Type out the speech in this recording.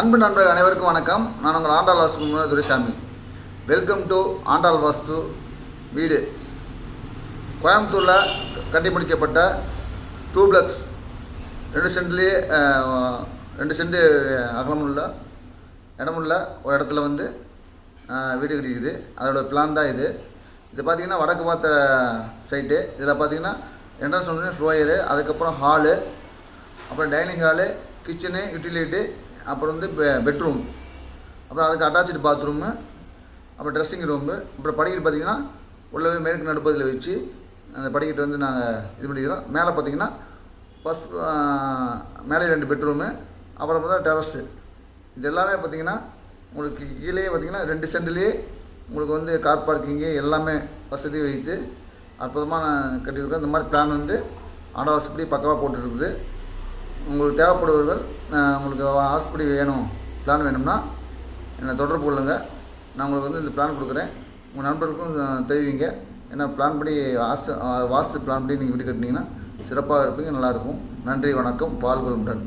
அன்பு நண்பர்கள் அனைவருக்கும் வணக்கம். நான் உங்கள் ஆண்டாள் வாஸ்து துரைசாமி. வெல்கம் டு ஆண்டாள் வாஸ்து வீடு. கோயம்புத்தூரில் கட்டி முடிக்கப்பட்ட டூ பிளக்ஸ் ரெண்டு சென்ட்லேயே ரெண்டு சென்ட் அகலமுள்ள இடமுள்ள ஒரு இடத்துல வந்து வீடு கட்டிக்குது அதோட பிளான் தான் இது. இது பார்த்தீங்கன்னா வடக்கு பார்த்த சைட்டு இதில் பார்த்தீங்கன்னா என்ட்ரன்ஸ் ஒன்று ஃப்ளோயரு அதுக்கப்புறம் ஹாலு அப்புறம் டைனிங் ஹாலு கிச்சனு யூட்டிலிட்டி அப்புறம் வந்து பெ- பெட்ரூம் அப்புறம் அதுக்கு அட்டாச்சு பாத்ரூமு அப்புறம் ட்ரெஸ்ஸிங் ரூமு அப்புறம் படிக்கட்டு பார்த்தீங்கன்னா உள்ளவே மேற்கு நடுப்பதில் வச்சு அந்த படிக்கட்டு வந்து நாங்கள் இது பண்ணிக்கிறோம். மேலே பார்த்தீங்கன்னா ஃபஸ்ட் மேலே ரெண்டு பெட்ரூமு அப்புறம் பார்த்தா டெரஸு இது எல்லாமே பார்த்தீங்கன்னா உங்களுக்கு கீழே பார்த்தீங்கன்னா ரெண்டு சென்ட்லேயே உங்களுக்கு வந்து கார் பார்க்கிங்கு எல்லாமே வசதி வைத்து அற்புதமாக நான் கட்டியிருக்கோம் இந்த மாதிரி பிளான் வந்து ஆடவாசப்படி பக்கவாக போட்டுருக்குது. உங்களுக்கு தேவைப்படுபவர்கள் உங்களுக்கு ஹாஸ்பிட்டல் வேணும் பிளான் வேணும்னா என்னை தொடர்பு கொள்ளுங்கள் நான் உங்களுக்கு வந்து இந்த பிளான் கொடுக்குறேன். உங்கள் நண்பர்களுக்கும் தெரிவிங்க. ஏன்னா பிளான் படி வாஸ்து வாஸ்து பிளான் படி நீங்கள் வீடு கட்டினீங்கன்னா சிறப்பாக இருப்பீங்க நல்லாயிருக்கும் நன்றி வணக்கம் பால்குலும்டன்